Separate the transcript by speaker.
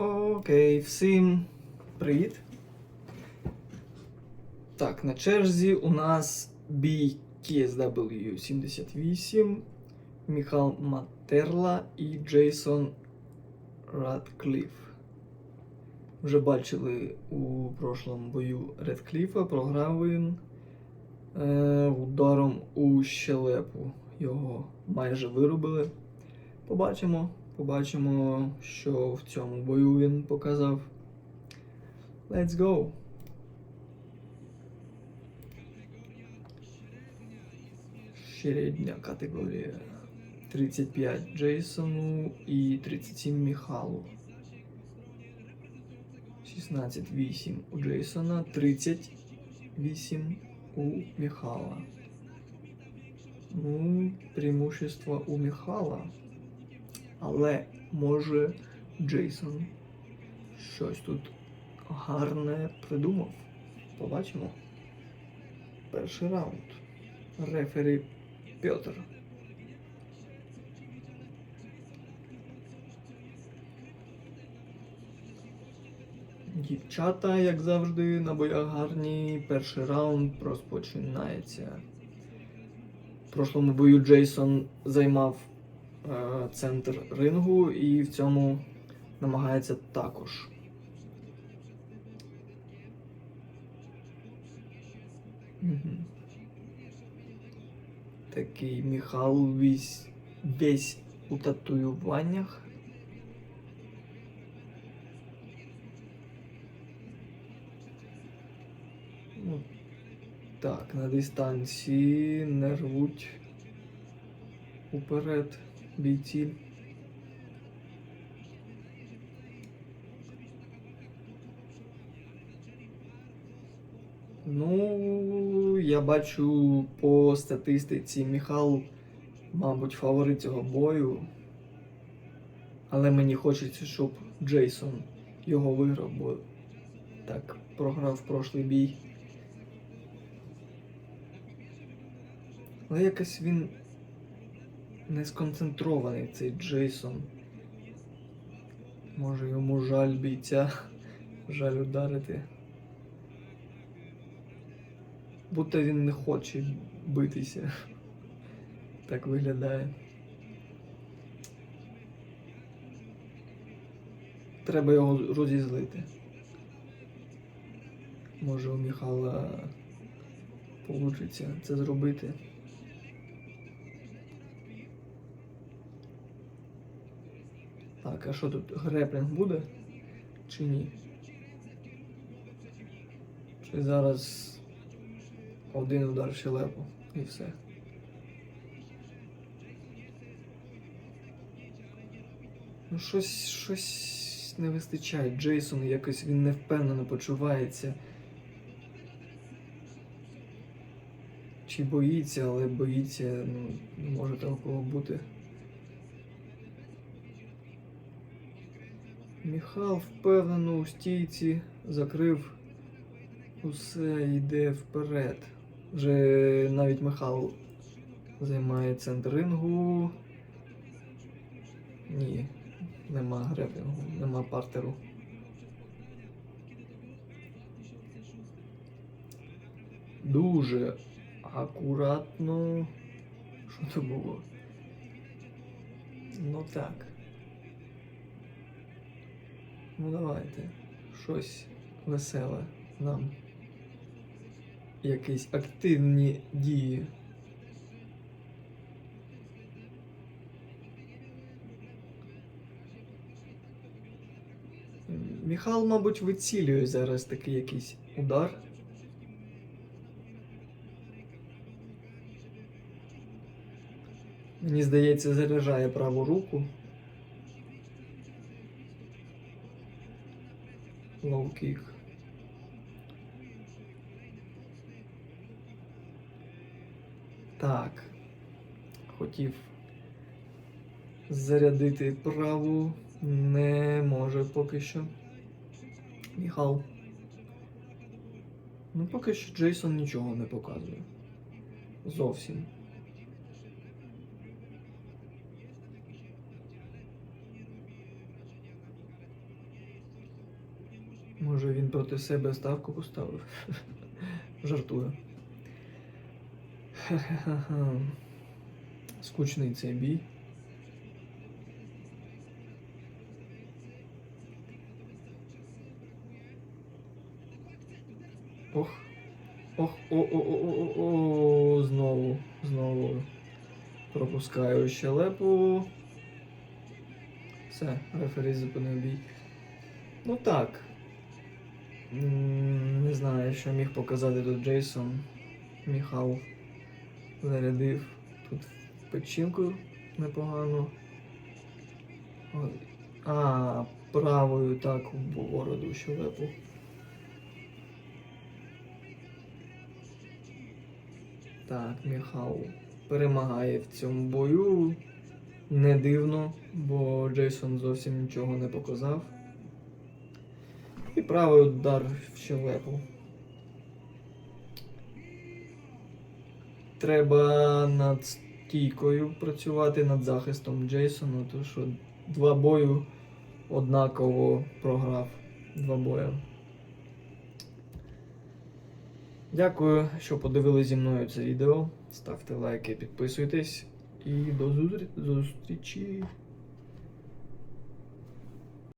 Speaker 1: Окей, всім привіт. Так, на черзі у нас бій KSW 78, Міхал Матерла і Джейсон Радкліф. Вже бачили у прошлому бою Редкліфа, програв він е, ударом у щелепу. Його майже вирубили. Побачимо, побачимо, що в цьому бою він показав. Let's go! Середня категорія. 35 Джейсону і 37 Міхалу. 16-8 у Джейсона, 38 у Міхала. Ну, преимущество у Міхала. Але може Джейсон щось тут гарне придумав. Побачимо. Перший раунд. Рефері Петр. Дівчата, як завжди, на боях гарні. Перший раунд розпочинається. В прошлому бою Джейсон займав центр рингу і в цьому намагається також. Мгм. Такий Міхал весь, весь у татуюваннях. Ну, так, на дистанції не рвуть уперед бійці. Ну, я бачу по статистиці Міхал, мабуть, фаворит цього бою. Але мені хочеться, щоб Джейсон його виграв, бо так програв прошлий бій. Але якось він не сконцентрований, цей Джейсон. Може йому жаль бійця, жаль ударити. Будто він не хоче битися. Так виглядає. Треба його розізлити. Може у Міхала получиться це зробити. Так, а що тут греплінг буде? Чи ні? Чи зараз один удар в щелепу і все. Ну, щось, щось не вистачає. Джейсон якось він невпевнено почувається. Чи боїться, але боїться, ну, не може такого бути. Міхал впевнено у стійці закрив усе йде вперед. Вже навіть Михал займає центр рингу. Ні, нема греплінгу, нема партеру. Дуже акуратно. Що це було? Ну так. Ну давайте. Щось веселе нам. Якісь активні дії. Міхал, мабуть, вицілює зараз такий якийсь удар. Мені здається, заряджає праву руку. Лоу-кік. Так. Хотів зарядити праву. Не може поки що. Міхал. Ну, поки що Джейсон нічого не показує. Зовсім. Може він проти себе ставку поставив. Жартую. Скучний цей бій. Ох. Ох, о, о, о, о, о, о, знову, знову пропускаю щелепу. Все, рефері зупинив бій. Ну так. Не знаю, що міг показати тут Джейсон. Міхал зарядив тут печінку непогано. А, правою так в бороду щелепу. Так, Міхал перемагає в цьому бою. Не дивно, бо Джейсон зовсім нічого не показав. І правий удар в щелепу. Треба над стійкою працювати над захистом Джейсона, тому що два бою однаково програв. Два бої. Дякую, що подивилися зі мною це відео. Ставте лайки, підписуйтесь і до зустрічі.